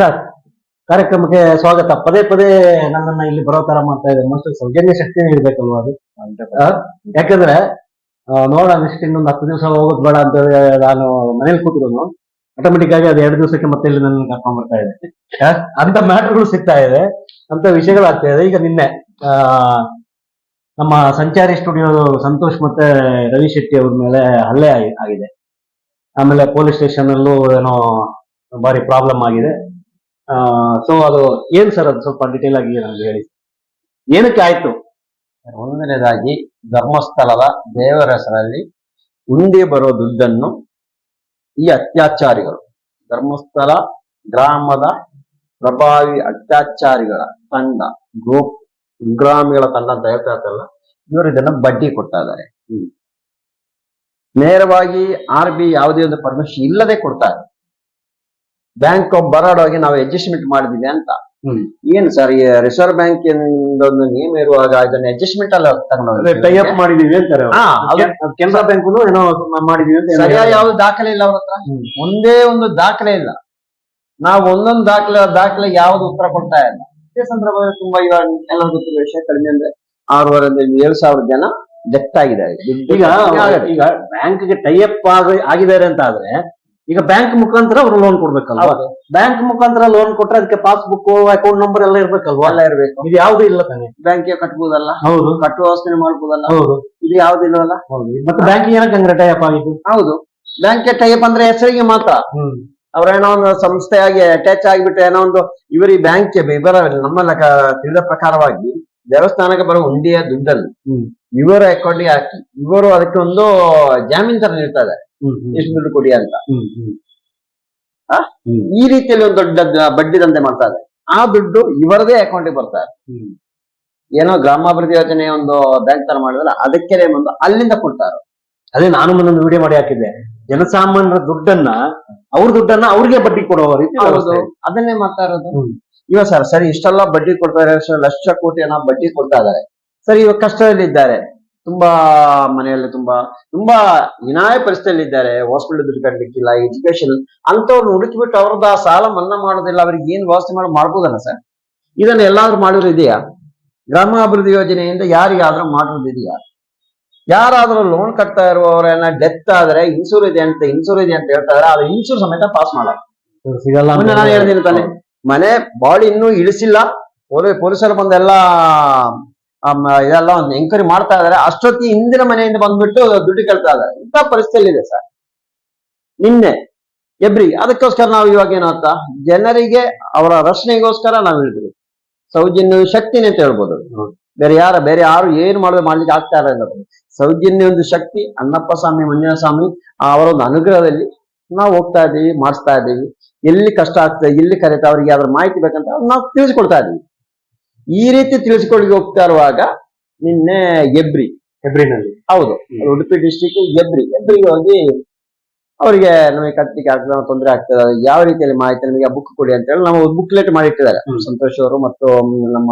Sir ಕಾರ್ಯಕ್ರಮಕ್ಕೆ ಸ್ವಾಗತ. ಪದೇ ಪದೇ ನನ್ನನ್ನ ಇಲ್ಲಿ ಬರೋ ತರ ಮಾಡ್ತಾ ಇದೆ ಮೋಸ್ಟ್ಲಿ ಸೌಜನ್ಯ ಶಕ್ತಿನೇ ಇರ್ಬೇಕಲ್ವಾ ಅದು? ಯಾಕಂದ್ರೆ ನೋಡೋಣ ಇಷ್ಟು ಇನ್ನೊಂದು ಹತ್ತು ದಿವಸ ಹೋಗೋದು ಬೇಡ ಅಂತ ನಾನು ಮನೇಲಿ ಕೂತ್ರು ಆಟೋಮೆಟಿಕ್ ಆಗಿ ಅದು ಎರಡು ದಿವಸಕ್ಕೆ ಮತ್ತೆ ಇಲ್ಲಿ ನನ್ನ ಕರ್ಕೊಂಡ್ ಬರ್ತಾ ಇದೆ? ಅಂತ ಮ್ಯಾಟರ್ಗಳು ಸಿಗ್ತಾ ಇದೆ. ಅಂತ ವಿಷಯಗಳು ಆಗ್ತಾ ಇದೆ. ಈಗ ನಿನ್ನೆ ನಮ್ಮ ಸಂಚಾರಿ ಸ್ಟುಡಿಯೋ ಸಂತೋಷ್ ಮತ್ತೆ ರವಿ ಶೆಟ್ಟಿ ಅವ್ರ ಮೇಲೆ ಹಲ್ಲೆ ಆಗಿದೆ. ಆಮೇಲೆ ಪೊಲೀಸ್ ಸ್ಟೇಷನ್ ಅಲ್ಲೂ ಏನೋ ಬಾರಿ ಪ್ರಾಬ್ಲಮ್ ಆಗಿದೆ. ಸೊ ಅದು ಏನ್ ಸರ್ ಅದು ಸ್ವಲ್ಪ ಡಿಟೇಲ್ ಆಗಿ ನಮ್ಗೆ ಹೇಳಿ. ಏನಕ್ಕೆ ಆಯ್ತು? ಒಂದನೇದಾಗಿ ಧರ್ಮಸ್ಥಳದ ದೇವರ ಹೆಸರಲ್ಲಿ ಉಂಡಿ ಬರೋ ದುಡ್ಡನ್ನು ಈ ಅತ್ಯಾಚಾರಿಗಳು ಧರ್ಮಸ್ಥಳ ಗ್ರಾಮದ ಪ್ರಭಾವಿ ಅತ್ಯಾಚಾರಿಗಳ ತಂಡ ಗ್ರೂಪ್ ಉಗ್ರಾಮಿಗಳ ತಂಡ ಅಂತ ಹೇಳ್ತಾ ಇರ್ತಲ್ಲ ಇವರು ಇದನ್ನ ಬಡ್ಡಿ ಕೊಡ್ತಾ ಇದ್ದಾರೆ. ನೇರವಾಗಿ ಆರ್ ಬಿ ಯಾವುದೇ ಒಂದು ಪರ್ಮಿಷನ್ ಇಲ್ಲದೆ ಕೊಡ್ತಾರೆ ಬ್ಯಾಂಕ್ ಆಫ್ ಬರೋಡಾಗೆ ನಾವು ಅಡ್ಜಸ್ಟ್ಮೆಂಟ್ ಮಾಡಿದೀವಿ ಅಂತ. ಏನ್ ಸರ್ ರಿಸರ್ವ್ ಬ್ಯಾಂಕ್ ಒಂದು ನೇಮ್ ಇರುವಾಗ ಇದನ್ನ ಅಡ್ಜಸ್ಟ್ಮೆಂಟ್ ಅಲ್ಲ ತಗೊಂಡು ಟೈ ಮಾಡಿದೀವಿ ಅಂತಾರೆ ಕೆನರಾ ಬ್ಯಾಂಕ್ ಏನೋ ಮಾಡಿದೀವಿ ಅಂತ ಹೇಳಿದ್ರು. ಯಾವ್ದು ದಾಖಲೆ ಇಲ್ಲ ಅವ್ರ ಹತ್ರ? ಒಂದೇ ಒಂದು ದಾಖಲೆ ಇಲ್ಲ. ನಾವು ಒಂದೊಂದು ದಾಖಲೆ ದಾಖಲೆ ಯಾವ್ದು ಉತ್ತರ ಕೊಡ್ತಾ ಇಲ್ಲ. ಇದೇ ಸಂದರ್ಭದಲ್ಲಿ ತುಂಬಾ ಇವಾಗ ಎಲ್ಲ ಗೊತ್ತಿರೋ ವಿಷಯ ಕಡಿಮೆ ಅಂದ್ರೆ ಆರೂವರೆ ಏಳು ಸಾವಿರ ಜನ ಡೆತ್ ಆಗಿದ್ದಾರೆ. ಈಗ ಈಗ ಬ್ಯಾಂಕ್ಗೆ ಟೈ ಅಪ್ ಆಗಿದ್ದಾರೆ ಅಂತ ಆದ್ರೆ ಈಗ ಬ್ಯಾಂಕ್ ಮುಖಾಂತರ ಅವ್ರು ಲೋನ್ ಕೊಡ್ಬೇಕಲ್ವಾ? ಹೌದು. ಬ್ಯಾಂಕ್ ಮುಖಾಂತರ ಲೋನ್ ಕೊಟ್ರೆ ಅದಕ್ಕೆ ಪಾಸ್ಬುಕ್ ಅಕೌಂಟ್ ನಂಬರ್ ಎಲ್ಲ ಇರ್ಬೇಕಲ್ವಾ? ಎಲ್ಲ ಇರ್ಬೇಕು. ಇದು ಯಾವ್ದು ಇಲ್ಲ ತಾನೆ? ಬ್ಯಾಂಕ್ ಕಟ್ಬೋದಲ್ಲ? ಹೌದು. ಕಟ್ಟುವ ವ್ಯವಸ್ಥೆ ಮಾಡ್ಬೋದಲ್ಲ? ಹೌದು. ಇದು ಯಾವ್ದು ಇಲ್ಲವಲ್ಲ? ಹೌದು. ಮತ್ತೆ ಬ್ಯಾಂಕ್ ಏನಕ್ಕೆ ಹಂಗ್ರೆ ಟೈಪ್ ಆಗಿದ್ದು? ಹೌದು. ಬ್ಯಾಂಕ್ ಟೈಪ್ ಅಂದ್ರೆ ಹೆಸರಿಗೆ ಮಾತ್ರ. ಹ್ಮ್. ಅವ್ರೇನೋ ಒಂದು ಸಂಸ್ಥೆಯಾಗಿ ಅಟ್ಯಾಚ್ ಆಗಿಬಿಟ್ಟು ಏನೋ ಒಂದು ಇವರಿ ಬ್ಯಾಂಕ್ ಇವರ ನಮ್ಮ ಲೆಕ್ಕ ತಿಳಿದ ಪ್ರಕಾರವಾಗಿ ದೇವಸ್ಥಾನಕ್ಕೆ ಬರೋ ಉಂಡಿಯ ದುಡ್ಡಲ್ಲಿ ಹ್ಮ್. ಇವರ ಅಕೌಂಟ್ಗೆ ಹಾಕಿ. ಇವರು ಅದಕ್ಕೆ ಒಂದು ಜಾಮೀನ್ ತರ ನೀಡ್ತಾ ಇದ್ದಾರೆ. ಹ್ಮ್ ಹ್ಮ್ ಎಷ್ಟು ದುಡ್ಡು ಕೊಡಿ ಅಂತ? ಈ ರೀತಿಯಲ್ಲಿ ಒಂದು ದೊಡ್ಡ ಬಡ್ಡಿ ದಂಧೆ ಮಾಡ್ತಾ ಇದೆ. ಆ ದುಡ್ಡು ಇವರದೇ ಅಕೌಂಟಿಗೆ ಬರ್ತಾರೆ. ಏನೋ ಗ್ರಾಮಾಭಿವೃದ್ಧಿ ಯೋಜನೆ ಒಂದು ಬ್ಯಾಂಕ್ ತರ ಮಾಡಿದ್ರೆ ಅದಕ್ಕೆ ಒಂದು ಅಲ್ಲಿಂದ ಕೊಡ್ತಾರೆ. ಅದೇ ನಾನು ಮುಂದೊಂದು ವಿಡಿಯೋ ಮಾಡಿ ಹಾಕಿದ್ದೆ. ಜನಸಾಮಾನ್ಯರ ದುಡ್ಡನ್ನ ಅವ್ರ ದುಡ್ಡನ್ನ ಅವ್ರಿಗೆ ಬಡ್ಡಿ ಕೊಡುವ ರೀತಿ ಅದನ್ನೇ ಮಾಡ್ತಾ ಇರೋದು. ಇವ ಇವಾಗ ಸರ್ ಸರಿ ಇಷ್ಟೆಲ್ಲ ಬಡ್ಡಿ ಕೊಡ್ತಾ ಇದ್ದಾರೆ ಲಕ್ಷ ಕೋಟಿ ಏನೋ ಬಡ್ಡಿ ಕೊಡ್ತಾ ಇದ್ದಾರೆ. ಸರಿ ಇವಾಗ ಕಷ್ಟದಲ್ಲಿ ಇದ್ದಾರೆ ತುಂಬಾ ಮನೆಯಲ್ಲಿ ತುಂಬಾ ತುಂಬಾ ವಿನಾಯ ಪರಿಸ್ಥಿತಿಯಲ್ಲಿ ಇದ್ದಾರೆ ಹಾಸ್ಪಿಟಲ್ ದುಡ್ಡು ಕಟ್ಟಲಿಕ್ಕಿಲ್ಲ ಎಜುಕೇಶನ್ ಅಂತವ್ರನ್ನ ಹುಡುಕಿಬಿಟ್ಟು ಅವ್ರದ್ದು ಆ ಸಾಲ ಮನ್ನಾ ಮಾಡೋದಿಲ್ಲ ಅವ್ರಿಗೆ ಏನ್ ವ್ಯವಸ್ಥೆ ಮಾಡಿ ಮಾಡ್ಬೋದಲ್ಲ ಸರ್? ಇದನ್ನ ಎಲ್ಲಾದ್ರೂ ಮಾಡಿರೋ ಇದೆಯಾ? ಗ್ರಾಮಾಭಿವೃದ್ಧಿ ಯೋಜನೆಯಿಂದ ಯಾರಿಗಾದ್ರೂ ಮಾಡಿರೋದಿದೆಯಾ ಯಾರಾದ್ರೂ ಲೋನ್ ಕಟ್ತಾ ಇರುವವರನ್ನ ಡೆತ್ ಆದ್ರೆ ಇನ್ಸೂರ್ ಇದೆ ಅಂತ ಇನ್ಸೂರ್ ಇದೆ ಅಂತ ಹೇಳ್ತಾ ಇದ್ರೆ ಅದು ಇನ್ಸೂರ್ ಸಮೇತ ಪಾಸ್ ಮಾಡಲ್ಲ. ನಾನು ಹೇಳ್ತೀನಿ ತಾನೆ. ಮನೆ ಬಾಡಿ ಇನ್ನೂ ಇಳಿಸಿಲ್ಲ. ಪೊಲೀ- ಪೊಲೀಸರು ಬಂದೆಲ್ಲ ಆಮ್, ಇದೆಲ್ಲ ಒಂದು ಎಂಕ್ವೈರಿ ಮಾಡ್ತಾ ಇದಾರೆ. ಅಷ್ಟೊತ್ತಿ ಹಿಂದಿನ ಮನೆಯಿಂದ ಬಂದ್ಬಿಟ್ಟು ದುಡ್ಡು ಕೇಳ್ತಾ ಇದ್ದಾರೆ. ಇಂಥ ಪರಿಸ್ಥಿತಿ ಇದೆ ಸರ್. ನಿನ್ನೆ ಎಬ್ರಿ ಅದಕ್ಕೋಸ್ಕರ ನಾವು ಇವಾಗ ಏನಂತ ಜನರಿಗೆ ಅವರ ರಕ್ಷಣೆಗೋಸ್ಕರ ನಾವು ಹೇಳ್ತೀವಿ ಸೌಜನ್ಯ ಶಕ್ತಿನೇ ಅಂತ ಹೇಳ್ಬೋದು. ಬೇರೆ ಯಾರ, ಬೇರೆ ಯಾರು ಏನು ಮಾಡೋದು ಮಾಡ್ಲಿಕ್ಕೆ ಆಗ್ತಾ ಇಲ್ಲ. ಸೌಜನ್ಯ ಒಂದು ಶಕ್ತಿ, ಅಣ್ಣಪ್ಪ ಸ್ವಾಮಿ, ಮಂಜುನಾಥ ಸ್ವಾಮಿ ಅವರ ಒಂದು ಅನುಗ್ರಹದಲ್ಲಿ ನಾವು ಹೋಗ್ತಾ ಇದ್ದೀವಿ, ಮಾಡಿಸ್ತಾ ಇದ್ದೀವಿ. ಎಲ್ಲಿ ಕಷ್ಟ ಆಗ್ತದೆ, ಎಲ್ಲಿ ಕರೀತಾ ಅವ್ರಿಗೆ ಅದ್ರ ಮಾಹಿತಿ ಬೇಕಂತ ನಾವು ತಿಳಿಸ್ಕೊಡ್ತಾ ಇದೀವಿ ಈ ರೀತಿ ತಿಳಿಸ್ಕೊಳ್ಳಿ ಹೋಗ್ತಾ ಇರುವಾಗ ನಿನ್ನೆ ಎಬ್ರಿ. ಎಬ್ರಿನಲ್ಲಿ. ಹೌದು. ಉಡುಪಿ ಡಿಸ್ಟಿಕ್ ಎಬ್ರಿ. ಎಬ್ರಿಗೆ ಹೋಗಿ ಅವರಿಗೆ ನಮಗೆ ಕಟ್ಟಲಿಕ್ಕೆ ಆಗ್ತದೆ ತೊಂದರೆ ಆಗ್ತದೆ ಯಾವ ರೀತಿಯಲ್ಲಿ ಮಾಹಿತಿ ನಮಗೆ ಬುಕ್ ಕೊಡಿ ಅಂತ ಹೇಳಿ ನಾವು ಬುಕ್ಲೆಟ್ ಮಾಡಿಟ್ಟಿದ್ದಾರೆ. ಸಂತೋಷ್ ಅವರು ಮತ್ತು ನಮ್ಮ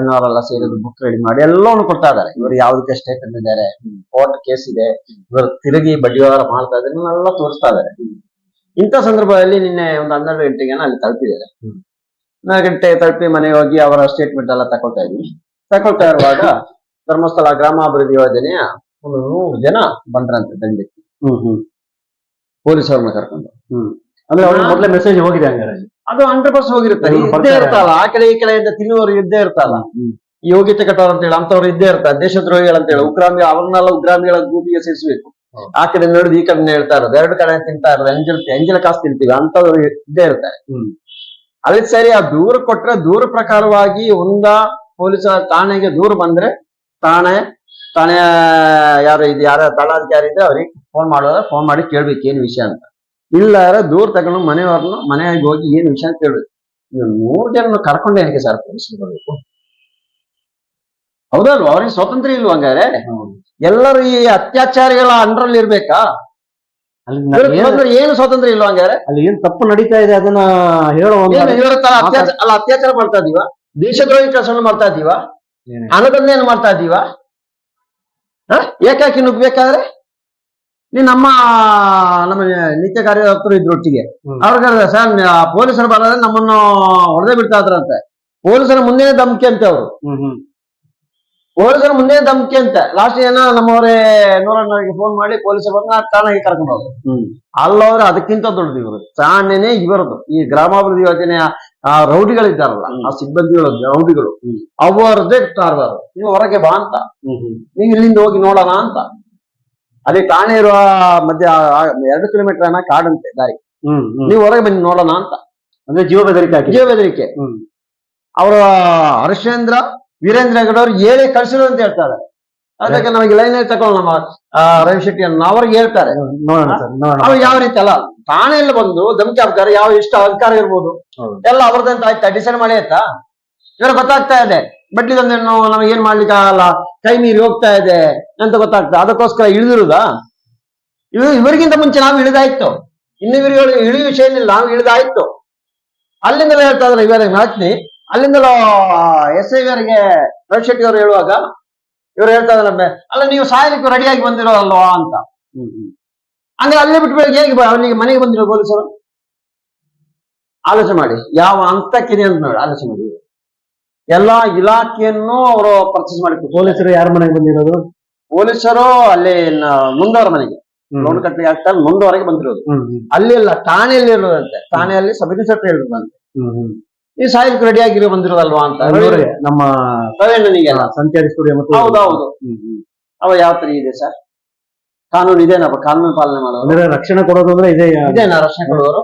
ಎಲ್ಲ ಸೇರಿದ್ರು ಸೇರಿ ಬುಕ್ ರೆಡಿ ಮಾಡಿ ಎಲ್ಲವನ್ನು ಕೊಡ್ತಾ ಇದ್ದಾರೆ. ಇವರು ಯಾವ್ದಕ್ಕೆ ಸ್ಟೇ ತಂದಿದ್ದಾರೆ ಕೋರ್ಟ್ ಕೇಸ್ ಇದೆ ಇವರು ತಿರುಗಿ ಬಡ್ಡಿ ವ್ಯವಹಾರ ಮಾಡ್ತಾ ಇದ್ದಾರೆ ಎಲ್ಲ ತೋರಿಸ್ತಾ ಇದ್ದಾರೆ. ಇಂಥ ಸಂದರ್ಭದಲ್ಲಿ ನಿನ್ನೆ ಒಂದು ಹನ್ನೆರಡು ಗಂಟೆಗೆ ಅಲ್ಲಿ ತಲುಪಿದ್ದಾರೆ. ಗಂಟೆ ತಲುಪಿ ಮನೆಗೆ ಹೋಗಿ ಅವರ ಸ್ಟೇಟ್ಮೆಂಟ್ ಎಲ್ಲ ತಗೊಳ್ತಾ ಇದ್ವಿ ತಗೊಳ್ತಾ ಇರುವಾಗ ಧರ್ಮಸ್ಥಳ ಗ್ರಾಮಾಭಿವೃದ್ಧಿ ಯೋಜನೆಯ ಒಂದು ನೂರು ಜನ ಬಂದ್ರಂತೆ ದಂಡಕ್ಕೆ ಹ್ಮ್ ಹ್ಮ್. ಪೊಲೀಸರನ್ನ ಕರ್ಕೊಂಡು. ಹ್ಮ್. ಅಂದ್ರೆ ಅವ್ರಿಗೆ ಮೊದಲೇ ಮೆಸೇಜ್ ಹೋಗಿದೆ ಹಂಗಾರೆ ಅದು ಹಂಡ್ರೆಡ್ ಪರ್ಸೆಂಟ್ ಹೋಗಿರುತ್ತೆ. ಇದ್ದೇ. ಇರ್ತಲ್ಲ ಆ ಕಡೆ ಈ ಕಡೆಯಿಂದ ತಿನ್ನುವರು ಇದ್ದೇ ಇರ್ತಲ್ಲ. ಈ ಯೋಗ್ಯತೆ ಕಟ್ಟೋರು ಅಂತ ಹೇಳಿ ಅಂತವ್ರು ಇದ್ದೇ ಇರ್ತಾರೆ. ದೇಶದ್ರೋಹಿಗಳು ಅಂತ ಹೇಳಿ ಉಗ್ರಾಮಿ ಅವ್ರನ್ನೆಲ್ಲ ಉಗ್ರಾಮಿಗಳ ಗುಂಪಿಗೆ ಸೇರಿಸಬೇಕು. ಆ ಕಡೆ ನೋಡಿದ್ ಈ ಕಡೆ ಹೇಳ್ತಾ ಇರೋದು ಎರಡು ಕಡೆ ತಿಂತಾ ಇರೋದು ಎಂಜಲ್ ಎಂಜಲ ಕಾಸು ತಿಂತೀವಿ ಅಂತವ್ರು ಇದ್ದೇ ಇರ್ತಾರೆ. ಅದಕ್ಕೆ ಸರಿ ಆ ದೂರ ಕೊಟ್ರೆ ದೂರ ಪ್ರಕಾರವಾಗಿ ಒಂದ ಪೊಲೀಸ್ ಠಾಣೆಗೆ ದೂರ ಬಂದ್ರೆ ಠಾಣೆ ಠಾಣೆ ಯಾರು ಇದು ಯಾರ ಠಾಣಾಧಿಕಾರಿ ಇದ್ರೆ ಅವ್ರಿಗೆ ಫೋನ್ ಮಾಡೋದ್ರೆ ಫೋನ್ ಮಾಡಿ ಕೇಳ್ಬೇಕು ಏನ್ ವಿಷಯ ಅಂತ. ಇಲ್ಲ ದೂರ ತಗೊಂಡು ಮನೆಯವ್ರನ್ನ ಮನೆಯಾಗಿ ಹೋಗಿ ಏನ್ ವಿಷಯ ಅಂತ ಕೇಳ್ಬೇಕು. ನೂರು ಜನ ಕರ್ಕೊಂಡು ಏನಕ್ಕೆ ಸರ್ ಪೊಲೀಸ್ಗೆ ಬರಬೇಕು ಹೌದಲ್ವಾ? ಅವ್ರಿಗೆ ಸ್ವತಂತ್ರ ಇಲ್ವಾ ಹಂಗಾರೆ? ಎಲ್ಲರೂ ಈ ಅತ್ಯಾಚಾರಿಗಳ ಅಂಡ್ರಲ್ಲಿ ಇರ್ಬೇಕಾ ಅಲ್ಲಿ ಏನ್- ಸ್ವಾತಂತ್ರ್ಯ ಇಲ್ಲ ಹಂಗಾರೆ? ಅಲ್ಲಿ ಏನ್ ತಪ್ಪು ನಡೀತಾ ಇದೆ ಅದನ್ನ ಹೇಳೋ ಅಲ್ಲ ಅತ್ಯಾಚಾರ ಮಾಡ್ತಾ ಇದೀವ? ದೇಶದ್ರೋಹಿ ಕೆಲಸ ಮಾಡ್ತಾ ಇದೀವ? ಏನೇ. ಹಣದನ್ನೇನು ಮಾಡ್ತಾ ಇದೀವ? ಏಕಾಕಿ ನುಗ್ಬೇಕಾದ್ರೆ ನೀ ನಮ್ಮ ನಮ್ಮ ನಿತ್ಯ ಕಾರ್ಯಕರ್ತರು ಇದ್ರು ಒಟ್ಟಿಗೆ. ಹ್ಮ್. ಅವ್ರಿಗೆ ಸರ್ ಪೊಲೀಸರು ಬರೋದ್ರೆ ನಮ್ಮನ್ನು ಹೊಡೆದೇ ಬಿಡ್ತಾ ಇದ್ರಂತೆ. ಪೊಲೀಸರ ಮುಂದೆ ಧಮಕಿ ಅಂತೆ ಅವರು. ಹ್ಮ್ ಮುಂದೆ ಧಮಕಿ ಅಂತ. ಲಾಸ್ಟ್ ಏನ ನಮ್ಮವರೇ ನೂರಣ್ಣವರಿಗೆ ಫೋನ್ ಮಾಡಿ ಪೊಲೀಸರು ಬಂದು ಠಾಣೆಗೆ ಕರ್ಕೊಂಡು ಹೋದ್ರು. ಅಲ್ಲವ್ರು ಅದಕ್ಕಿಂತ ದೊಡ್ಡದು ಇವರು. ಠಾಣೆನೇ ಇವರದು ಈ ಗ್ರಾಮಾಭಿವೃದ್ಧಿ ಯೋಜನೆಯ ಆ ರೌಡಿಗಳಿದ್ದಾರಲ್ಲ ಆ ಸಿಬ್ಬಂದಿಗಳು ರೌಡಿಗಳು ಅವರದೇ ಕಾರ್ವಾರು ನೀವು ಹೊರಗೆ ಬಾ ಅಂತ. ನೀವು ಇಲ್ಲಿಂದ ಹೋಗಿ ನೋಡೋಣ ಅಂತ. ಅದೇ ಕಾಣೆ ಇರುವ ಮಧ್ಯ ಎರಡು ಕಿಲೋಮೀಟರ್ ಏನ ಕಾಡಂತೆ ದಾರಿ. ನೀವು ಹೊರಗೆ ಬನ್ನಿ ನೋಡೋಣ ಅಂತ. ಅಂದ್ರೆ ಜೀವ ಬೆದರಿಕೆ ಜೀವ ಬೆದರಿಕೆ. ಅವರ ಹರ್ಷೇಂದ್ರ ವೀರೇಂದ್ರ ಹೆಗಡೆ ಅವ್ರು ಹೇಳಿ ಕಳ್ಸಿರು ಅಂತ ಹೇಳ್ತಾರೆ. ಅದಕ್ಕೆ ನಮಗೆ ಲೈನ್ ತಗೊಳ್ಳೋಣ ನಮ್ಮ ಆ, ರವಿ ಶೆಟ್ಟಿ ಅನ್ನ ಅವ್ರಿಗೆ ಹೇಳ್ತಾರೆ ಅವ್ರು ಯಾವ ರೀತಿ ಅಲ್ಲ ಠಾಣೆಯಲ್ಲಿ ಬಂದು ಧಮಕಿ ಹಾಕ್ತಾರೆ ಯಾವ ಇಷ್ಟ ಅಧಿಕಾರ ಇರ್ಬೋದು. ಎಲ್ಲ ಅವ್ರದಂತ ಆಯ್ತಾ? ಡಿಸೈಡ್ ಮಾಡಿ ಆಯ್ತಾ? ಇವಾಗ ಗೊತ್ತಾಗ್ತಾ ಇದೆ. ಬಡ್ಡಿ ದಂಧೆಯನ್ನು ನಮಗೆ ಏನ್ ಮಾಡ್ಲಿಕ್ಕೆ ಆಗಲ್ಲ? ಕೈ ಮೀರಿ ಹೋಗ್ತಾ ಇದೆ ಅಂತ ಗೊತ್ತಾಗ್ತಾ ಅದಕ್ಕೋಸ್ಕರ ಇಳಿದಿರುದಾ? ಇವ್ ಇವರಿಗಿಂತ ಮುಂಚೆ ನಾವು ಇಳಿದಾಯ್ತು. ಇನ್ನು ಇಳಿಯ ಇಳಿ ವಿಷಯ ಏನಿಲ್ಲ ನಾವು ಇಳಿದಾಯ್ತು. ಅಲ್ಲಿಂದಲೇ ಹೇಳ್ತಾ ಇದ್ರೆ ಇವರಿಗೆ ಮಾತ್ನಿ. ಅಲ್ಲಿಂದಲೂ ಎಸ್ ಐ ಅವರಿಗೆ ರವಿ ಶೆಟ್ಟಿ ಅವರು ಹೇಳುವಾಗ ಇವ್ರು ಹೇಳ್ತಾ ಇದ್ದಾರೆ ಅಲ್ಲ ನೀವು ಸಾಯಲಿಕ್ಕೆ ರೆಡಿಯಾಗಿ ಬಂದಿರೋದಲ್ವಾ ಅಂತ. ಅಂದ್ರೆ ಅಲ್ಲೇ ಬಿಟ್ಬಿಟ್ಟು ಹೇಗೆ ಅವನಿಗೆ ಮನೆಗೆ ಬಂದಿರೋ ಪೊಲೀಸರು? ಆಲೋಚನೆ ಮಾಡಿ. ಯಾವ ಹಂತಕ್ಕಿದೆ ಅಂತ ನೋಡಿ ಆಲೋಚನೆ ಮಾಡಿ. ಎಲ್ಲಾ ಇಲಾಖೆಯನ್ನು ಅವರು ಪರ್ಚೇಸ್ ಮಾಡಿ ಪೊಲೀಸರು ಯಾರ ಮನೆಗೆ ಬಂದಿರೋದು? ಪೊಲೀಸರು ಅಲ್ಲಿ ಮುಂದವರ ಮನೆಗೆ. ಲೋನ್ ಕಟ್ಟಲಿ ಆಗ್ತಾ ಮುಂದುವರೆಗೆ ಬಂದಿರೋದು. ಅಲ್ಲಿ ಇಲ್ಲ ಠಾಣೆಯಲ್ಲಿ ಇರೋದಂತೆ ಠಾಣೆಯಲ್ಲಿ ಸಬ್ ಇನ್ಸ್ಪೆಕ್ಟರ್ ಹ್ಮ್. ಈ ಸಾಯಿಲ್ ರೆಡಿ ಆಗಿರೋ ಬಂದಿರೋದಲ್ವಾ ಅಂತ ನಮ್ಮ ರವೀಣ್ಣನಿಗೆಲ್ಲ ಸಂಚಾರಿ ಸ್ಟುಡಿಯೋ ಮತ್ತು ಹೌದೌದು ಅವ ಯಾವ ತರ ಇದೆ ಸರ್? ಕಾನೂನು ಇದೇನಪ್ಪ ಕಾನೂನು ಪಾಲನೆ ಮಾಡೋದು? ಅಂದ್ರೆ ರಕ್ಷಣೆ ಕೊಡೋದು ಅಂದ್ರೆ ಇದೇ. ಇದೇನಾ ರಕ್ಷಣೆ ಕೊಡುವವರು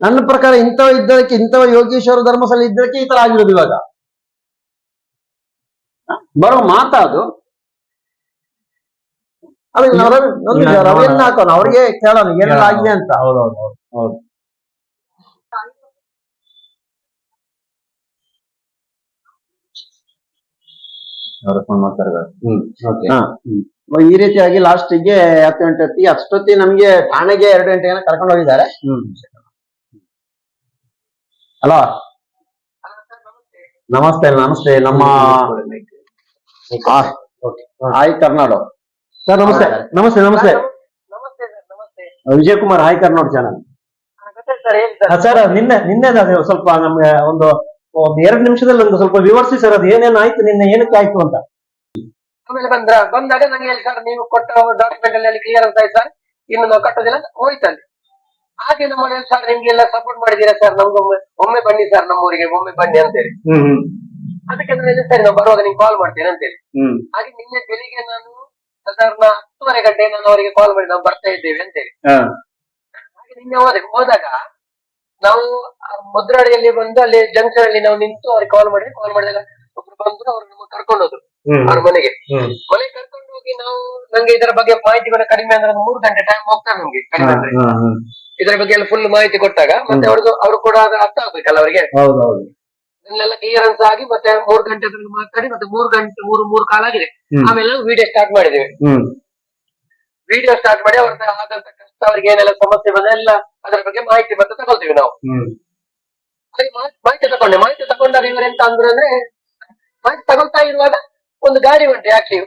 ನನ್ನ ಪ್ರಕಾರ ಇಂಥವ ಇದ್ದಕ್ಕೆ ಇಂಥವ ಯೋಗೇಶ್ವರ ಧರ್ಮಸ್ಥಳ ಇದ್ದಕ್ಕೆ ಈ ತರ ಆಗಿರೋದು ಇವಾಗ. ಬರೋ ಮಾತಾ ಅದು. ಅದು ನಾವು ರವಿ- ಒಂದು ನಿಮಿಷ, ರವಿಯನ್ನ ಹಾಕೋಣ. ಅವ್ರಿಗೆ ಕೇಳೋಣ ಏನೆಲ್ಲ ಆಗಿದೆ ಅಂತ. ಹೌದೌದು ಹೌದು. ಅವ್ರ ಫೋನ್ ಮಾಡ್ತಾರೆ. ಹ್ಮ್ ಓಕೆ ಹಾ. ಈ ರೀತಿಯಾಗಿ ಲಾಸ್ಟಿಗೆ ಹತ್ತು ಗಂಟೆ ಹೊತ್ತಿಗೆ ಅಷ್ಟೊತ್ತಿ ನಮ್ಗೆ ಠಾಣೆಗೆ ಎರಡು ಗಂಟೆಗೆ ಕರ್ಕೊಂಡು ಹೋಗಿದ್ದಾರೆ ಹ್ಮ್. ಹಲೋ ನಮಸ್ತೆ ನಮಸ್ತೆ ನಮ್ಮ ಆ- ಹಾಯ್ ಕರ್ನಾಡು ಸರ್ ನಮಸ್ತೆ. ನಮಸ್ತೆ ನಮಸ್ತೆ. ನಮಸ್ತೆ ಸರ್ ನಮಸ್ತೆ. ವಿಜಯ್ ಕುಮಾರ್ ಹಾಯ್ ಕರ್ನಾಡು ಚಾನಲ್ ಹಾ, ಗೊತ್ತಾಯ್ತು ಸರ್ ಹೇಳಿ ಸರ್ ಸರ್ ನಿನ್ನೆ ನಿನ್ನೆ ಸ್ವಲ್ಪ ನಮ್ಗೆ ಒಂದು ಒಂದು ಎರಡ್ ನಿಮಿಷದಲ್ಲಿ ಒಂದು ಸ್ವಲ್ಪ ವಿವರಿಸಿ ಸರ್ ಅದು ಏನೇನು ಆಯ್ತು ನಿನ್ನೆ ಏನಕ್ಕೆ ಆಯ್ತು ಅಂತ. ಆಮೇಲೆ ಬಂದ್ರ ಬಂದಾಗ ನಂಗೆ ಹೇಳಿ ಸರ್ ನೀವು ಕೊಟ್ಟ ಡಾಕ್ಯುಮೆಂಟ್ ಅಲ್ಲಿ ಕ್ಲಿಯರ್ ಅಂತ ಆಯ್ತು ಸರ್. ಇನ್ನು ನಾವು ಕಟ್ಟೋದಿಲ್ಲ ಅಂತ ಹೋಯ್ತಲ್ಲಿ ಹಾಗೆ ನಮ್ಮ ಮನೆಯಲ್ಲಿ ಸರ್ ನಿಮ್ಗೆಲ್ಲ ಸಪೋರ್ಟ್ ಮಾಡಿದೀರಾ ಸರ್? ನಮ್ಗೊಮ್ಮೆ ಒಮ್ಮೆ ಬನ್ನಿ ಸರ್ ನಮ್ಮೂರಿಗೆ ಒಮ್ಮೆ ಬನ್ನಿ ಅಂತೇಳಿ. ಅದಕ್ಕೆ ಅಂದ್ರೆ ಸರಿ ನಾವು ಬರುವಾಗ ನಿಮ್ಗೆ ಕಾಲ್ ಮಾಡ್ತೇನೆ ಅಂತೇಳಿ. ಹಾಗೆ ನಿನ್ನೆ ಬೆಳಿಗ್ಗೆ ನಾನು ಸಾಧಾರಣ ಹತ್ತುವರೆ ಗಂಟೆ ನಾನು ಅವರಿಗೆ ಕಾಲ್ ಮಾಡಿ ನಾವು ಬರ್ತಾ ಇದ್ದೇವೆ ಅಂತೇಳಿ. ಹಾಗೆ ನಿನ್ನೆ ಹೋದೆ ಹೋದಾಗ ನಾವು ಮುದ್ರಾಳಿಯಲ್ಲಿ ಮುದ್ರಾಡಿಯಲ್ಲಿ ಬಂದು ಅಲ್ಲಿ ಜಂಕ್ಷನ್ ಅಲ್ಲಿ ನಾವು ನಿಂತು ಅವ್ರಿಗೆ ಕಾಲ್ ಮಾಡಿ ಕಾಲ್ ಮಾಡಿದಾಗ ಒಬ್ರು ಬಂದ್ರು ಅವ್ರು ನಮ್ಮ ಕರ್ಕೊಂಡು ಹೋದ್ರು. ಅವ್ರ ಮನೆಗೆ. ಮನೆ ಮನೆಗೆ ಕರ್ಕೊಂಡು ಹೋಗಿ ನಾವು ನಂಗೆ ಇದರ ಬಗ್ಗೆ ಮಾಹಿತಿ ಕೂಡ ಕಡಿಮೆ ಅಂದ್ರೆ ಮೂರು ಗಂಟೆ ಟೈಮ್ ಹೋಗ್ತಾ ನಮ್ಗೆ ಕಡಿಮೆ ಅಂದ್ರೆ. ಇದರ ಬಗ್ಗೆ ಎಲ್ಲ ಫುಲ್ ಮಾಹಿತಿ ಕೊಟ್ಟಾಗ ಮತ್ತೆ ಅವ್ರದ್ದು ಅವ್ರು ಕೂಡ ಅರ್ಥ ಆಗ್ಬೇಕಲ್ಲ ಅವರಿಗೆ? ಇದನ್ನೆಲ್ಲ ಕ್ಲಿಯರೆನ್ಸ್ ಆಗಿ ಮತ್ತೆ ಮೂರು ಗಂಟೆ ಮಾತಾಡಿ ಮತ್ತೆ ಮೂರು ಗಂಟೆ ಮೂರು ಮೂರು ಕಾಲ ಆಗಿದೆ. ಆಮೇಲೆ ವಿಡಿಯೋ ಸ್ಟಾರ್ಟ್ ಮಾಡಿದ್ದೇವೆ ವಿಡಿಯೋ ಸ್ಟಾರ್ಟ್ ಮಾಡಿ ಅವ್ರದ್ದು ಆದಂತ ಕಷ್ಟ ಅವ್ರಿಗೆ ಏನೆಲ್ಲ ಸಮಸ್ಯೆ ಬಂದ ಎಲ್ಲ ಅದರ ಬಗ್ಗೆ ಮಾಹಿತಿ ಮತ್ತೆ ತಗೊಳ್ತೀವಿ ನಾವು. ಮಾಹಿತಿ ತಗೊಂಡೆ ಮಾಹಿತಿ ತಗೊಂಡಾಗ ಇವರು ಎಂತ ಅಂದ್ರು ಅಂದ್ರೆ ಮಾಹಿತಿ ತಗೊಳ್ತಾ ಇರುವಾಗ ಒಂದು ಗಾಡಿ ಉಂಟು ಯಾಕೆ?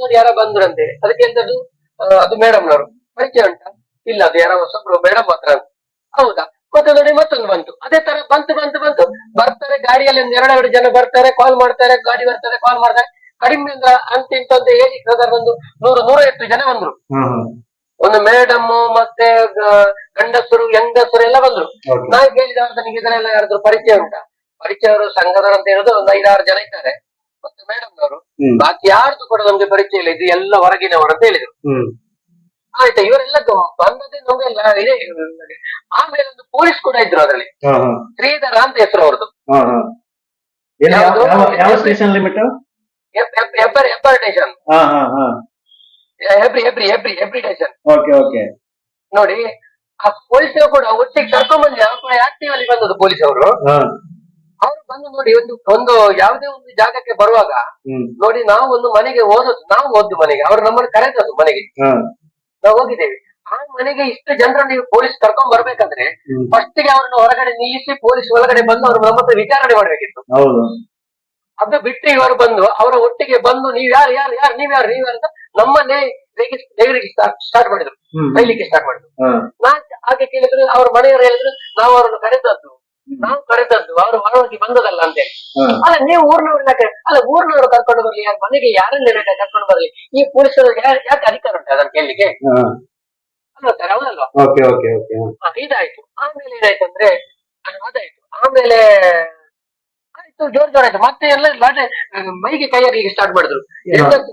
ನೋಡಿ ಯಾರೋ ಬಂದ್ರು ಅಂತೇಳಿ ಅದಕ್ಕೆ ಎಂತದ್ದು? ಅದು ಮೇಡಮ್ ನವರು ಪರಿಚಯ ಉಂಟಾ? ಇಲ್ಲ ಅದು ಯಾರೋ ಹೊಸಬ್ರು ಮೇಡಮ್ ಹತ್ರ ಹೌದಾ? ಮತ್ತೆ ನೋಡಿ ಮತ್ತೊಂದು ಬಂತು. ಅದೇ ತರ ಬಂತು ಬಂತು ಬಂತು. ಬರ್ತಾರೆ ಗಾಡಿಯಲ್ಲಿ ಒಂದು ಎರಡೆರಡು ಜನ ಬರ್ತಾರೆ ಕಾಲ್ ಮಾಡ್ತಾರೆ ಗಾಡಿ ಬರ್ತಾರೆ ಕಾಲ್ ಮಾಡ್ತಾರೆ. ಕಡಿಮೆ ಅಂದ್ರೆ ಅಂತ ಇಂತ ಅಂತ ಹೇಳಿ ಬಂದು ಒಂದು ನೂರು ನೂರೈವತ್ತು ಜನ ಬಂದ್ರು. ಒಂದು ಮೇಡಮ್ ಮತ್ತೆ ಗಂಡಸರು ಹೆಂಗಸರು ಎಲ್ಲ ಬಂದ್ರು. ನಾನು ನಾ ಕೇಳಿದ ನನಗೆ ಎಲ್ಲ ಯಾರಾದ್ರೂ ಪರಿಚಯ ಉಂಟಾ? ಪರಿಚಯವರು ಸಂಘದವರು ಅಂತ ಹೇಳುದು ಒಂದು ಐದಾರು ಜನ ಇದ್ದಾರೆ. ಮತ್ತೆ ಮೇಡಮ್ ಅವರು. ಬಾಕಿ ಯಾರ್ದು ಕೂಡ ನಮ್ಗೆ ಪರಿಚಯ ಇಲ್ಲ ಇದು ಎಲ್ಲ ಹೊರಗಿನವರು ಅಂತ ಹೇಳಿದ್ರು. ಆಯ್ತಾ ಇವರೆಲ್ಲ ಬಂದದೇ ಬಂದದ್ದೇ ನಮ್ಗೆಲ್ಲ ಇದೆ. ಆಮೇಲೆ ಒಂದು ಪೊಲೀಸ್ ಕೂಡ ಇದ್ರು ಅದರಲ್ಲಿ. ಶ್ರೀಧರ ಅಂತ ಹೆಸರು ಅವ್ರದ್ದು Hebbar Hebbar station every every Hebri Hebri Hebri Hebri station okay okay ನೋಡಿ ಆ ಪೊಲೀಸ್ ಕೂಡ ಒಟ್ಟಿಗೆ ಕರ್ಕೊಂಡ್ ಬಂದ್ರೆ ಆಕ್ಟಿವ್ ಅಲ್ಲಿ ಬಂದದ್ದು ಪೊಲೀಸ್ ಅವರು. ಅವ್ರು ಬಂದು ನೋಡಿ ಒಂದು ಒಂದು ಯಾವುದೇ ಒಂದು ಜಾಗಕ್ಕೆ ಬರುವಾಗ ನೋಡಿ ನಾವು ಒಂದು ಮನೆಗೆ ಓದೋದು ನಾವು ಓದ್ದು ಮನೆಗೆ. ಅವ್ರು ನಮ್ಮನ್ನು ಕರೆದದ್ದು ಮನೆಗೆ. ನಾವು ಹೋಗಿದ್ದೇವೆ. ಆ ಮನೆಗೆ ಇಷ್ಟು ಜನರು ನೀವು ಪೊಲೀಸ್ ಕರ್ಕೊಂಡ್ ಬರ್ಬೇಕಂದ್ರೆ ಫಸ್ಟ್ಗೆ ಅವ್ರನ್ನ ಹೊರಗಡೆ ನಿಲ್ಲಿಸಿ ಪೊಲೀಸ್ ಒಳಗಡೆ ಬಂದು ಅವ್ರ ನಮ್ಮ ಹತ್ರ ವಿಚಾರಣೆ ಮಾಡ್ಬೇಕಿತ್ತು. ಅದು ಬಿಟ್ಟು ಇವರು ಬಂದು ಅವರ ಒಟ್ಟಿಗೆ ಬಂದು ನೀವ್ ಯಾರು ಯಾರು ಯಾರು ನೀವ್ ಯಾರು ನೀವ್ ಯಾರು? ಅಂತ ನಮ್ಮನ್ನೇ ಸ್ಟಾರ್ಟ್ ಮಾಡಿದ್ರು. ಕೈಲಿಕ್ಕೆ ಬೈಲಿಕ್ಕೆ ಸ್ಟಾರ್ಟ್ ಮಾಡಿದ್ರು. ನಾನ್ ಹಾಗೆ ಕೇಳಿದ್ರು ಅವ್ರ ಮನೆಯವರು ಹೇಳಿದ್ರು ನಾವು ಅವರನ್ನು ಕರೆದದ್ದು. ನಾವು ಕರೆದದ್ದು. ಅವರು ಹೊರಗೆ ಬಂದದಲ್ಲ ಅಂತ. ಅಲ್ಲ ನೀವು ಊರ್ನವ್ರನ್ನ ಅಲ್ಲ ಊರ್ನವರು ಕರ್ಕೊಂಡು ಬರ್ಲಿ ಯಾರು ಮನೆಗೆ ಯಾರನ್ನ ಕರ್ಕೊಂಡು ಬರ್ಲಿ. ಈ ಪೊಲೀಸರು ಯಾಕೆ ಅಧಿಕಾರ ಉಂಟು ಅದನ್ನ ಕೇಳಲಿಕ್ಕೆ. ಅಲ್ವಾ ಸರ್ ಹೌದಲ್ವಾ? ಇದಾಯ್ತು. ಆಮೇಲೆ ಏನಾಯ್ತು ಅಂದ್ರೆ ಅದು ಅದಾಯ್ತು. ಆಮೇಲೆ ಜೋರ್ ಜೋರ್ ಆಯ್ತು ಮತ್ತೆ ಎಲ್ಲ ಲಾಟೆ ಮೈಗೆ ಕೈ ಹಾಕಿ ಸ್ಟಾರ್ಟ್ ಮಾಡಿದ್ರು.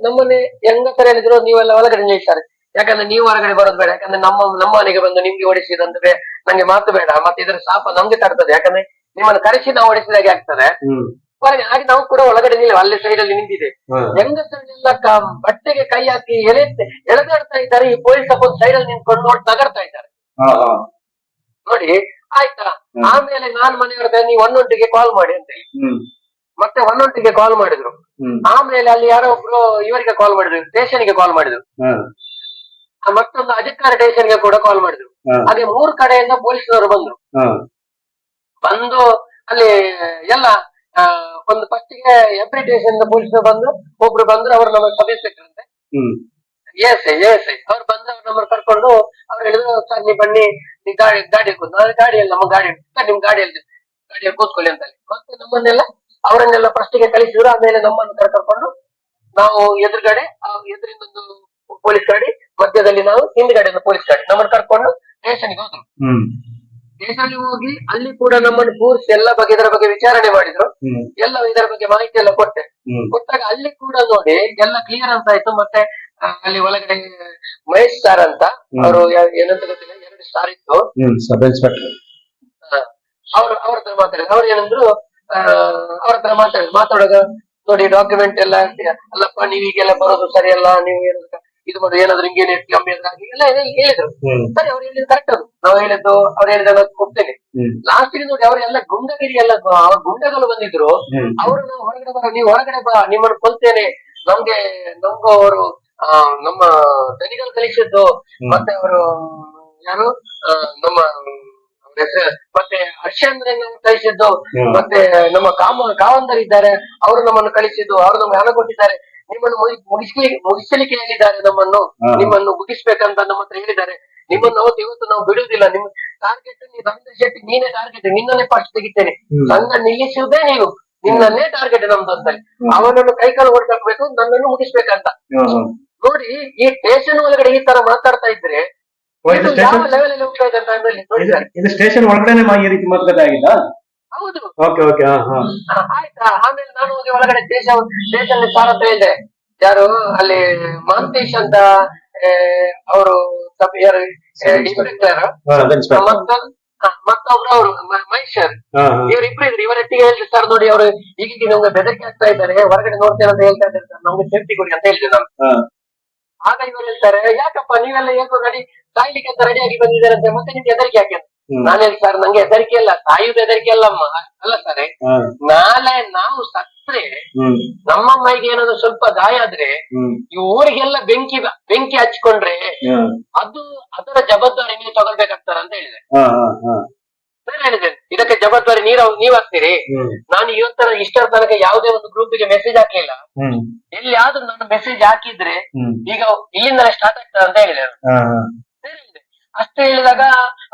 ನಮ್ಮನೆ ಹೆಂಗ ಹೇಳಿದ್ರು? ನೀವೆಲ್ಲ ಒಳಗಡೆ ನಿಲ್ಲಿಸ್ತಾರೆ ಯಾಕಂದ್ರೆ ನೀವು ಹೊರಗಡೆ ಬರೋದು ಬೇಡ. ಯಾಕಂದ್ರೆ ನಮ್ಮ ನಮ್ಮ ಮನೆಗೆ ಬಂದು ನಿಮ್ಗೆ ಓಡಿಸಿದಂದ್ರೆ ನಂಗೆ ಮಾತು ಬೇಡ. ಮತ್ತೆ ಇದರ ಶಾಪ ನಮ್ಗೆ ತರ್ತದೆ. ಯಾಕಂದ್ರೆ ನಿಮ್ಮನ್ನು ಕರೆಸಿ ನಾವು ಓಡಿಸಿದಾಗೆ ಆಗ್ತದೆ. ಹೊರಗೆ ಹಾಗೆ ನಾವು ಕೂಡ ಒಳಗಡೆ ನಿಲ್ಲ ಅಲ್ಲೇ ಸೈಡ್ ಅಲ್ಲಿ ನಿಂತಿದೆ. ಹಾ. ಹೆಂಗಸರನ್ನೆಲ್ಲ ಕ- ಬಟ್ಟೆಗೆ ಕೈ ಹಾಕಿ ಎಳೆ ಎಳೆದಾಡ್ತಾ ಇದ್ದಾರೆ. ಈ ಪೊಲೀಸ್ ಸೈಡ್ ಅಲ್ಲಿ ನಿಂತ್ಕೊಂಡು ನೋಡಿ ತಗರ್ತಾ ಇದ್ದಾರೆ. ನೋಡಿ ಆಯ್ತಾ? ಆಮೇಲೆ ನಾನ್ ಮನೆಯವ್ರ ನೀವು ಒನ್ನೊಂಟಿಗೆ ಕಾಲ್ ಮಾಡಿ ಅಂತ ಹೇಳಿ. ಮತ್ತೆ ಒನ್ನೊಂಟಿಗೆ ಕಾಲ್ ಮಾಡಿದ್ರು. ಆಮೇಲೆ ಅಲ್ಲಿ ಯಾರೋ ಒಬ್ರು ಇವರಿಗೆ ಕಾಲ್ ಮಾಡಿದ್ರು ಸ್ಟೇಷನ್ಗೆ ಕಾಲ್ ಮಾಡಿದ್ರು. ಮತ್ತೊಂದು ಅಧಿಕಾರ ಸ್ಟೇಷನ್ಗೆ ಕೂಡ ಕಾಲ್ ಮಾಡಿದ್ರು. ಹಾಗೆ ಮೂರು ಕಡೆಯಿಂದ ಪೊಲೀಸ್ನವರು ಬಂದ್ರು. ಬಂದು ಅಲ್ಲಿ ಎಲ್ಲ ಒಂದು ಪಸ್ಟಿಗೆ ಎವ್ರಿ ಸ್ಟೇಷನ್ ಪೊಲೀಸರು ಬಂದು ಒಬ್ರು ಬಂದ್ರು ಅವ್ರು ನಮ್ಮ ಸಬ್ ಇನ್ಸ್ಪೆಕ್ಟರ್ ಎಸ್ ಎಸ್ ಅವ್ರು ಬಂದು ಅವ್ರ ನಂಬರ್ ಕರ್ಕೊಂಡು ಅವ್ರು ಹೇಳಿದ್ರು ಸರ್ ನೀವು ಬನ್ನಿ ನೀವು ಗಾಡಿ ಗಾಡಿ ಕೂತ್ ಗಾಡಿ ಗಾಡಿಯಲ್ಲಿ ನಮ್ಮ ಗಾಡಿ ನಿಮ್ ಗಾಡಿಯಲ್ಲಿ ಗಾಡಿಯಲ್ಲಿ ಕೂತ್ಕೊಳ್ಳಿ ಅಂತ ಹೇಳಿ. ಮತ್ತೆ ನಮ್ಮನ್ನೆಲ್ಲ ಅವರನ್ನೆಲ್ಲ ಫಸ್ಟ್ಗೆ ಕಳಿಸಿದ್ರು. ಆಮೇಲೆ ನಮ್ಮನ್ನು ಕರ್- ಕರ್ಕೊಂಡು ನಾವು ಎದುರುಗಡೆ ಎದುರಿಂದ ಒಂದು ಪೊಲೀಸ್ ಗಾಡಿ ಮಧ್ಯದಲ್ಲಿ ನಾವು ಹಿಂದ್ಗಡೆ ಪೊಲೀಸ್ ಗಾಡಿ. ನಮ್ಮನ್ನು ಕರ್ಕೊಂಡು ಸ್ಟೇಷನ್ಗೆ ಹೋದ್ರು. ಸ್ಟೇಷನ್ಗೆ ಹೋಗಿ ಅಲ್ಲಿ ಕೂಡ ನಮ್ಮನ್ನು ಕೂರಿಸಿ ಎಲ್ಲ ಬಗ್ಗೆ ಇದರ ಬಗ್ಗೆ ವಿಚಾರಣೆ ಮಾಡಿದ್ರು. ಎಲ್ಲ ಇದರ ಬಗ್ಗೆ ಮಾಹಿತಿ ಎಲ್ಲ ಕೊಟ್ಟೆ. ಕೊಟ್ಟಾಗ ಅಲ್ಲಿ ಕೂಡ ನೋಡಿ ಎಲ್ಲ ಕ್ಲಿಯರ್ ಅಂತ ಆಯ್ತು. ಮತ್ತೆ ಅಲ್ಲಿ ಒಳಗಡೆ ಮಹೇಶ್ ಸರ್ ಅಂತ ಅವರು ಏನಂತ ಗೊತ್ತಿಲ್ಲ ಸ್ಟಾರ್ ಇತ್ತು. Sub inspector. ಅವ್ರ ಅವ್ರ ಹತ್ರ ಮಾತಾಡಿದ್ರು ಅವ್ರು ಏನಂದ್ರು ಅವ್ರ ಹತ್ರ ಮಾತಾಡಿದ್ರು ಮಾತಾಡೋದು. ನೋಡಿ ಡಾಕ್ಯುಮೆಂಟ್ ಎಲ್ಲ ಅಲ್ಲಪ್ಪ ನೀವ್ ಈಗೆಲ್ಲ ಬರೋದು ಸರಿಯಲ್ಲ ನೀವು ಏನಾದ್ರು ಇದು ಮಾಡಿ ಏನಾದ್ರು ಹಿಂಗೇನು ಕಮ್ಮಿ ಎಲ್ಲ ಹೇಳಿದ್ರು. ಸರಿ ಅವ್ರು ಹೇಳಿದ್ರು ಕರೆಕ್ಟ್ ಅದು. ನಾವು ಹೇಳಿದ್ದು ಅವ್ರು ಹೇಳಿದ ಕೊಡ್ತೇನೆ. ಲಾಸ್ಟ್ ನೋಡಿ ಅವರೆಲ್ಲ ಗುಂಡಗಿರಿ ಎಲ್ಲ ಅವ್ರ ಗುಂಡಗಳು ಬಂದಿದ್ರು. ಅವ್ರು ನಾವು ಹೊರಗಡೆ ಬರ ನೀವು ಹೊರಗಡೆ ಬಾ ನಿಮ್ಮನ್ನು ಕೊಲ್ತೇನೆ. ನಮ್ಗೆ ನಮ್ಗೂ ಅವರು ನಮ್ಮ ದನಿಗಳು ಕಲಿಸಿದ್ದು ಮತ್ತೆ ಅವರು ಯಾರು? ಆ, ನಮ್ಮ ಅವ್ರ ಹೆಸರು ಮತ್ತೆ ಹರ್ಷೇಂದ್ರ ಕಳಿಸಿದ್ದು ಹ್ಮ್. ಮತ್ತೆ ನಮ್ಮ ಕಾಮ ಕಾವಂದರ್ ಇದ್ದಾರೆ ಅವರು ನಮ್ಮನ್ನು ಕಳಿಸಿದ್ದು ಅವರು ನಮ್ಗೆ ಹಣ ಕೊಟ್ಟಿದ್ದಾರೆ. ನಿಮ್ಮನ್ನು ಮುಗಿ- ಮುಗಿಸ್ಲಿಕ್ಕೆ ಮುಗಿಸಲಿಕ್ಕೆ ಹೇಳಿದ್ದಾರೆ ನಮ್ಮನ್ನು. ಹಾ. ನಿಮ್ಮನ್ನು ಮುಗಿಸ್ಬೇಕಂತ ನಮ್ಮ ಹತ್ರ ಹೇಳಿದ್ದಾರೆ. ನಿಮ್ಮನ್ನು ಅವತ್ತು ಇವತ್ತು ನಾವು ಬಿಡುವುದಿಲ್ಲ. ನಿಮ್ ಟಾರ್ಗೆಟ್ ರವೀಂದ್ರ ಶೆಟ್ಟಿ ನೀನೇ ಟಾರ್ಗೆಟ್ ನಿನ್ನನ್ನೇ ಫಸ್ಟ್ ತೆಗಿತೇನೆ. ಹ್ಮ್. ನನ್ನ ನಿಲ್ಲಿಸುವುದೇ ನೀವು. ನಿನ್ನನ್ನೇ ಟಾರ್ಗೆಟ್ ನಮ್ದು ಅಂತ. ಅವನನ್ನು ಕೈಕಾಲು ಹೊಡ್ದಾಕ್ಬೇಕು ನನ್ನನ್ನು ಮುಗಿಸ್ಬೇಕಂತ. ಹ್ಮ್. ನೋಡಿ ಈ ಸ್ಟೇಷನ್ ಒಳಗಡೆ ಈ ತರ ಮಾತಾಡ್ತಾ ಇದ್ರೆ ಇದು ಯಾವ station- ಲೆವೆಲ್ ಅಲ್ಲಿ ಹೋಗ್ತಾ ಇದೆ ಅಂತ ನೋಡಿ ಇದು ಸ್ಟೇಷನ್ ಒಳಗಡೆನೆ ಮಾ- ಈ ರೀತಿ ಮಾತುಕತೆ ಆಗಿದಾ? ಹೌದು. ಓಕೆ ಓಕೆ ಹಾ ಹಾ. ಆ, ಆಯ್ತಾ? ಆಮೇಲೆ ನಾನು ಹೋಗಿ ಒಳಗಡೆ ಸ್ಟೇಷನ್ ಸ್ಟೇಷನ್ ಸಾರ್ ಹತ್ರ ಹೇಳಿದೆ ಯಾರು? ಅಲ್ಲಿ ಮಾಂತೇಶ್ ಅಂತ ಅವರು ಯಾರು ಇನ್ಸ್ಪೆಕ್ಟರ್ ಸಬ್ ಇನ್ಸ್ಪೆಕ್ಟರ್ ಮತ್ತೊಂದು ಮತ್ತೊಬ್ರು ಅವರು ಮಹೇಶ್ವರ್. ಹಾ ಹಾ. ಇವರಿಬ್ರು ಇದ್ರು ಇವರೊಟ್ಟಿಗೆ ಸರ್ ನೋಡಿ ಅವರು ಈಗೀಗ ನಮ್ಗೆ ಬೆದರಿಕೆ ಆಗ್ತಾ ಇದ್ದಾರೆ. ಹೊರಗಡೆ ನೋಡ್ತೇನೆ ಅಂತ ಹೇಳ್ತಾ ಇದ್ದಾರೆ ಸರ್. ನಮ್ಗೆ ಸೇಫ್ಟಿ ಕೊಡಿ ಅಂತ ಹೇಳ್ತೀವಿ ನಾನು. ಹಾ. ಆಗ ಇವರು ಹೇಳ್ತಾರೆ ಯಾಕಪ್ಪ ನೀವೆಲ್ಲ ಏನು ರೆಡಿ ಸಾಯ್ಲಿಕ್ಕೆ ಅಂತ ರೆಡಿ ಆಗಿ ಬಂದಿದ್ದಾರೆ ಮತ್ತೆ ನಿಮ್ಗೆ ಹೆದರಿಕೆ ಯಾಕೆ. ನಾನು ಹೇಳಿ ಸರ್ ನಂಗೆ ಹೆದರಿಕೆ ಇಲ್ಲ. ಸಾಯುದು ಹೆದರಿಕೆ ಅಲ್ಲಮ್ಮ. ಅಲ್ಲ ಸರ್ ನಾಳೆ ನಾವು ಸತ್ರೆ ನಮ್ಮ ಮೈಗೆ ಏನಾದ್ರು ಸ್ವಲ್ಪ ಗಾಯ ಆದ್ರೆ ಈ ಊರಿಗೆಲ್ಲ ಬೆಂಕಿ ಬೆಂಕಿ ಹಚ್ಕೊಂಡ್ರೆ ಅದು ಅದರ ಜವಾಬ್ದಾರಿ ನೀವು ತಗೊಳ್ಬೇಕಾಗ್ತಾರ ಅಂತ ಹೇಳಿದೆ. ನಾನು ಹೇಳಿದೆ. ಇದಕ್ಕೆ ಜವಾಬ್ದಾರಿ ನೀವ್ ನೀವ್ ಹಾಕ್ತೀರಿ ನಾನು ಇವತ್ತರ ಇಷ್ಟರ ತನಕ ಯಾವುದೇ ಒಂದು ಗ್ರೂಪ್ಗೆ ಮೆಸೇಜ್ ಹಾಕ್ಲಿಲ್ಲ ಎಲ್ಲಿ ಎಲ್ಲಿಯಾದ್ರೂ ನಾನು ಮೆಸೇಜ್ ಹಾಕಿದ್ರೆ ಈಗ ಇಲ್ಲಿಂದಲೇ ಸ್ಟಾರ್ಟ್ ಆಗ್ತದೆ ಅಂತ ಹೇಳಿದೆ ನಾನು. ಹಾ ಹಾ ಸರಿ ಹೇಳಿದೆ. ಅಷ್ಟೇ ಹೇಳಿದಾಗ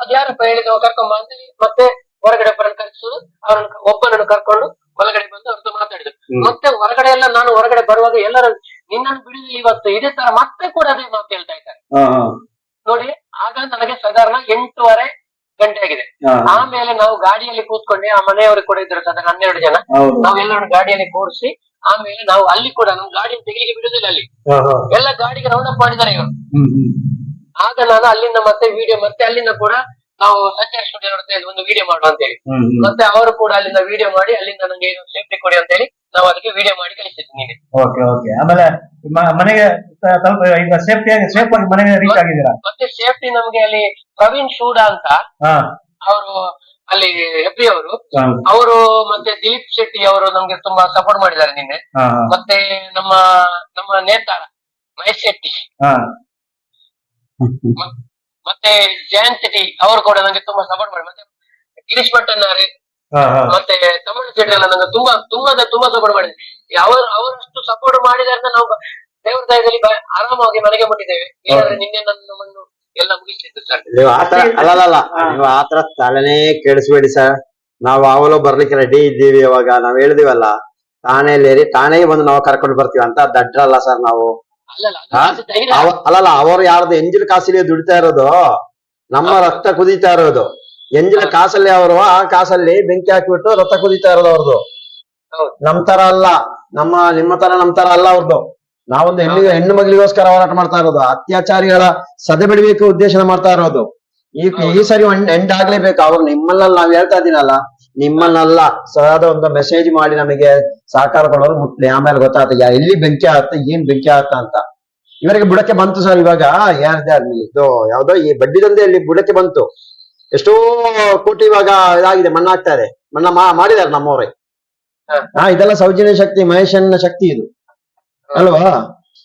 ಅದು ಯಾರಪ್ಪ ಹೇಳಿದ ಕರ್ಕೊಂಬ ಅಂತ ಹೇಳಿ ಮತ್ತೆ ಹೊರಗಡೆ ಒಬ್ಬರನ್ನು ಕರೆಸುದು. ಅವ್ರನ್ನ ಒಬ್ಬನನ್ನು ಕರ್ಕೊಂಡು ಒಳಗಡೆ ಬಂದು ಅವ್ರದ್ದು ಮಾತಾಡಿದ್ರು. ಮತ್ತೆ ಹೊರಗಡೆ ಎಲ್ಲ ನಾನು ಹೊರಗಡೆ ಬರುವಾಗ ಎಲ್ಲರೂ ನಿನ್ನನ್ನು ಬಿಡುದು ಇವತ್ತು. ಇದೇ ತರ ಮತ್ತೆ ಕೂಡ ಅದೇ ಮಾತು ಹೇಳ್ತಾ ಇದ್ದಾರೆ. ನೋಡಿ ಆಗ ನನಗೆ ಸಾಧಾರಣ ಎಂಟೂವರೆ ಗಂಟೆ ಆಗಿದೆ. ಆಮೇಲೆ ನಾವು ಗಾಡಿಯಲ್ಲಿ ಕೂತ್ಕೊಂಡು ಆ ಮನೆಯವರು ಕೂಡ ಇದ್ರು ಸಾಧಾರಣ ಹನ್ನೆರಡು ಜನ. ನಾವು ಎಲ್ಲರೂ ಗಾಡಿಯಲ್ಲಿ ಕೂರಿಸಿ ಆಮೇಲೆ ನಾವು ಅಲ್ಲಿ ಕೂಡ ನಮ್ಮ ಗಾಡಿಯನ್ನು ತೆಗಿಲಿಕ್ಕೆ ಬಿಡುದಿಲ್ಲ ಅಲ್ಲಿ. ಎಲ್ಲ ಗಾಡಿಗೆ ರೌಂಡ್ ಅಪ್ ಮಾಡಿದ್ದಾರೆ ಇವರು. ಆಗ ನಾನು ಅಲ್ಲಿಂದ ಮತ್ತೆ ವಿಡಿಯೋ ಮತ್ತೆ ಅಲ್ಲಿಂದ ಕೂಡ ನಾವು ಸಂಚಾರ ಸ್ಟುಡಿಯೋ ನೋಡ್ತಾ ಇದ್ವಿ ಒಂದು ವಿಡಿಯೋ ಮಾಡುವ ಅಂತ ಹೇಳಿ ಮತ್ತೆ ಅವರು ಕೂಡ ಅಲ್ಲಿಂದ ವಿಡಿಯೋ ಮಾಡಿ ಅಲ್ಲಿಂದ ನನಗೆ ಸೇಫ್ಟಿ ಕೊಡಿ ಅಂತ ಹೇಳಿ ನಾವು ಅದಕ್ಕೆ ವಿಡಿಯೋ ಮಾಡಿ ಕಳಿಸಿದ್ದೀನಿ ಓಕೆ ಓಕೆ ಆಮೇಲೆ ಮನೆಗೆ ಈಗ ಸೇಫ್ಟಿ ಆಗಿ ಸೇಫ್ ಆಗಿ ಮನೆಗೆ ರೀಚ್ ಆಗಿದ್ದೀರಾ? ಮತ್ತೆ ಸೇಫ್ಟಿ ನಮ್ಗೆ ಅಲ್ಲಿ ಪ್ರವೀಣ್ ಶೂಡಾ ಅಂತ ಅವರು ಅಲ್ಲಿ ಹೆಬ್ರಿ ಅವರು. ಅವರು ಮತ್ತೆ ದಿಲೀಪ್ ಶೆಟ್ಟಿ ಅವರು ನಮ್ಗೆ ತುಂಬಾ ಸಪೋರ್ಟ್ ಮಾಡಿದ್ದಾರೆ ನಿನ್ನೆ. ಮತ್ತೆ ನಮ್ಮ ನಮ್ಮ ನೇತಾರ ಮಹೇಶ್ ಶೆಟ್ಟಿ. ಮತ್ತೆ ಜಯಂತ್ ಸಿಟಿ ಅವರು ಕೂಡ ನಂಗೆ ತುಂಬಾ ಸಪೋರ್ಟ್ ಮಾಡಿ. ಮತ್ತೆ ಗಿರೀಶ್ ಭಟ್ಟನಾರಿ ಹಾ ಹಾ. ಮತ್ತೆ ತಮಿಳು ಸಿಟಿ ಎಲ್ಲ ನಂಗೆ ತುಂಬಾ ತುಂಬಾ ಅಂದ್ರೆ ತುಂಬಾ ಸಪೋರ್ಟ್ ಮಾಡಿದೆ. ಅವರು ಅವರಷ್ಟು ಸಪೋರ್ಟ್ ಮಾಡಿದಾರೆ ಅಂತ ನಾವು ದೇವ್ರ ದಯದಲ್ಲಿ ಆರಾಮವಾಗಿ ಆರಾಮಾಗಿ ಮನೆಗೆ ಮುಟ್ಟಿದ್ದೇವೆ ಇಲ್ಲಾಂದ್ರೆ ನಿನ್ನೆ ನನ್ನ ಮಣ್ಣು ಎಲ್ಲ ಮುಗಿಸ್ತಿತ್ತು ಸರ್ ನೀವು ಆತರ ಅಲ್ಲಲ್ಲ ನೀವು ಆತರ ತಲೆನೇ ಕೇಳಿಸ್ಬೇಡಿ ಸರ್ ನಾವು ಅವಲೋ ಬರ್ಲಿಕ್ಕೆ ರೆಡಿ ಇದ್ದೀವಿ ಇವಾಗ. ನಾವ್ ಹೇಳಿದಿವಲ್ಲ ಠಾಣೆಯಲ್ಲಿ ತಾನೇ ಬಂದು ನಾವು ಕರ್ಕೊಂಡು ಬರ್ತೀವಿ ಅಂತ ದಡ್ರಲ್ಲ ಸರ್ ನಾವು. ಅಲ್ಲಲ್ಲ ಅವರು ಯಾರ್ದು ಎಂಜಿಲ್ ಕಾಸಲ್ಲಿ ದುಡಿತಾ ಇರೋದು ನಮ್ಮ ರಕ್ತ ಕುದೀತಾ ಇರೋದು. ಎಂಜಿನ ಕಾಸಲ್ಲಿ ಅವರು ಆ ಕಾಸಲ್ಲಿ ಬೆಂಕಿ ಹಾಕಿಬಿಟ್ಟು ರಕ್ತ ಕುದೀತಾ ಇರೋದು ಅವ್ರದ್ದು. ನಮ್ ತರ ಅಲ್ಲ ನಮ್ಮ ನಿಮ್ಮ ತರ ನಮ್ ತರ ಅಲ್ಲ ಅವ್ರದ್ದು ನಾವೊಂದು ಹೆಣ್ಣು ಹೆಣ್ಣು ಮಗಳಿಗೋಸ್ಕರ ಹೋರಾಟ ಮಾಡ್ತಾ ಇರೋದು. ಅತ್ಯಾಚಾರಿಗಳ ಸದೆ ಬಿಡಬೇಕು ಉದ್ದೇಶನ ಮಾಡ್ತಾ ಇರೋದು. ಈ ಈ ಸರಿ ಎಂಡ್ ಆಗ್ಲೇಬೇಕು ಅವ್ರು ನಿಮ್ಮಲ್ಲ ನಾವ್ ಹೇಳ್ತಾ ಇದೀನಲ್ಲ ನಿಮ್ಮನ್ನೆಲ್ಲ ಸದಾದ ಒಂದು ಮೆಸೇಜ್ ಮಾಡಿ ನಮಗೆ ಸಹಕಾರ ಕೊಡೋರು ಮುಟ್ಲಿ. ಆಮೇಲೆ ಗೊತ್ತಾಗ್ತದೆ ಯಾ- ಎಲ್ಲಿ ಬೆಂಕಿ ಆಗುತ್ತೆ ಏನ್ ಬೆಂಕಿ ಆಗುತ್ತಾ ಅಂತ. ಇವರಿಗೆ ಬುಡಕ್ಕೆ ಬಂತು ಸರ್ ಇವಾಗ. ಯಾರ್ದೇ ಇದು ಯಾವ್ದೋ ಈ ಬಡ್ಡಿ ದಂಧೆಯಲ್ಲಿ ಬುಡಕ್ಕೆ ಬಂತು. ಎಷ್ಟೋ ಕೋಟಿ ಇವಾಗ ಇದಾಗಿದೆ ಮಣ್ಣಾಗ್ತಾ ಇದೆ. ಮಣ್ಣ ಮಾ- ಮಾಡಿದಾರೆ ನಮ್ಮವ್ರೆ. ಹ. ಹಾ ಇದೆಲ್ಲ ಸೌಜನ್ಯ ಶಕ್ತಿ ಮಹೇಶನ್ ಶಕ್ತಿ ಇದು. ಅಲ್ವಾ?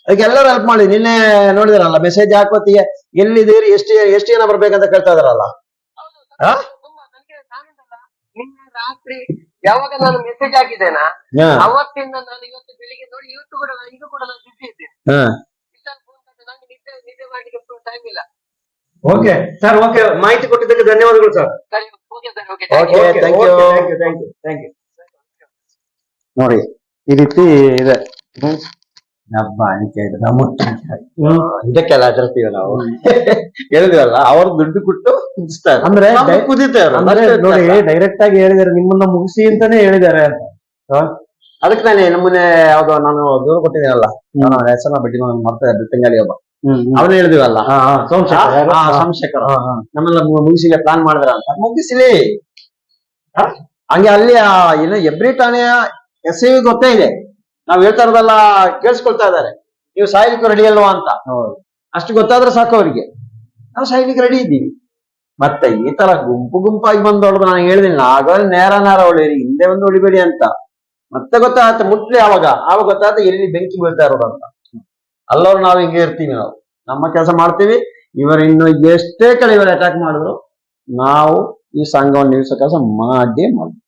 ಅದಕ್ಕೆ ಎಲ್ಲರೂ ಹೆಲ್ಪ್ ಮಾಡಿ. ನಿನ್ನೆ ನೋಡಿದಾರಲ್ಲ ಮೆಸೇಜ್ ಹಾಕೋತಿಗೆ ಎಲ್ಲಿದ್ದೀರಿ ಎಷ್ಟು ಎಷ್ಟು ಜನ ಬರ್ಬೇಕಂತ ಕೇಳ್ತಾ ಇದಾರಲ್ಲ? ಹಾ? ತುಂಬಾ ನನಗೆ ನಾನುಂಟಲ್ಲ, ನಿನ್ನೆ ರಾತ್ರಿ ಯಾವಾಗ ನಾನು ಮೆಸೇಜ್ ಹಾಕಿದ್ದೇನಾ? ಹಾ, ಅವತ್ತಿಂದ ನಾನು ಇವತ್ತು ಬೆಳಿಗ್ಗೆ ನೋಡಿ ಇವತ್ತು ಕೂಡ ಈಗ ಇದು ಕೂಡ ನಾನು ಬಿಸಿ ಇದ್ದೇನೆ. ಹಾ. ನಿದ್ದೆ ನಿದ್ದೆ ಮಾಡ್ಲಿಕ್ಕೆ ಟೈಮ್ ಇಲ್ಲ. ಓಕೆ ಸರ್ ಓಕೆ ಮಾಹಿತಿ ಕೊಟ್ಟಿದ್ದಕ್ಕೆ ಧನ್ಯವಾದಗಳು ಸರ್ ಸರಿ okay sir okay Okay, thank you. Thank you thank you thank you ನೋಡಿ ಈ ರೀತಿ ಇದೆ. ಇದೆ ನಮ್ಮ ಇದಕ್ಕೆಲ್ಲ ಹೆದರ್ತೀವಿ ನಾವು? ಹೇಳಿದಿವಲ್ಲ ಅವ್ರ ದುಡ್ಡು ಕೊಟ್ಟು ಕುದಿಸ್ತಾರೆ ಅಂದ್ರೆ ಕುದೀತಾರೆ ಅಂದ್ರೆ ನೋಡಿ ಡೈರೆಕ್ಟ್ ಆಗಿ ಹೇಳಿದಾರೆ ನಿಮ್ಮನ್ನ ಮುಗಿಸಿ ಅಂತಾನೆ ಹೇಳಿದಾರೆ ಅಂತ. ಅದಕ್ಕೆ ನಾನೇ ನಮ್ಮನೆ ಯಾವ್ದೋ ನಾನು ದೂರ ಕೊಟ್ಟಿದ್ದೀನಲ್ಲ. ನಾನು ಹೆಸರನ್ನ ಬಿಟ್ಟು ನಾನು ಮರ್ತದೆ ಬೆಟ್ಟಂಗಾಲಿ ಒಬ್ಬ. ಅವನು ಹೇಳಿದಿವಲ್ಲ. ಸೋಮಶೇಖರ್ ಹಾ. ನಮ್ಮೆಲ್ಲ ಮು- ಪ್ಲಾನ್ ಮಾಡಿದ್ರ ಅಂತ. ಮುಗಿಸಿಲಿ? ಹಂಗೆ ಅಲ್ಲಿ ಆ ಏನು ಎಬ್ರಿ ಠಾಣೆಯ ಎಸ್ ಐ ಗೊತ್ತೇ ಇದೆ. ನಾವ್ ಹೇಳ್ತಾ ಇರೋದೆಲ್ಲ ಕೇಳಿಸ್ಕೊಳ್ತಾ ಇದಾರೆ ನೀವು ಸಾಯ್ಲಿಕ್ಕೆ ರೆಡಿ ಅಲ್ವಾ ಅಂತ. ಅಷ್ಟು ಗೊತ್ತಾದ್ರೆ ಸಾಕು ಅವರಿಗೆ. ನಾವು ಸಾಯ್ಲಿಕ್ಕೆ ರೆಡಿ ಇದ್ದೀವಿ. ಮತ್ತೆ ಈ ತರ ಗುಂಪು ಗುಂಪಾಗಿ ಬಂದು ಹೊಡೆದು ನಾನು ಹೇಳಿದಿಲ್ಲ ಆಗ ನೇರ ನೇರ ಹೊಳಿರಿ ಹಿಂದೆ ಒಂದು ಉಳಿಬೇಡಿ ಅಂತ. ಮತ್ತೆ ಗೊತ್ತಾಗತ್ತೆ ಮುಟ್ಲಿ ಆವಾಗ. ಆವಾಗ ಗೊತ್ತಾಗತ್ತೆ ಎಲ್ಲಿ ಬೆಂಕಿ ಬೀಳ್ತಾ ಇರೋದು ಅಂತ. ಅಲ್ಲವ್ರು ನಾವು ಹಿಂಗೆ ಇರ್ತೀವಿ ನಾವು. ನಮ್ಮ ಕೆಲಸ ಮಾಡ್ತೀವಿ. ಇವರು ಇನ್ನು ಎಷ್ಟೇ ಕಡೆ ಇವರು ಅಟ್ಯಾಕ್ ಮಾಡಿದ್ರು ನಾವು ಈ ಸಂಘವನ್ನು ನಿಲ್ಲಿಸೋ ಕೆಲಸ ಮಾಡೇ ಮಾಡ್ತೀವಿ.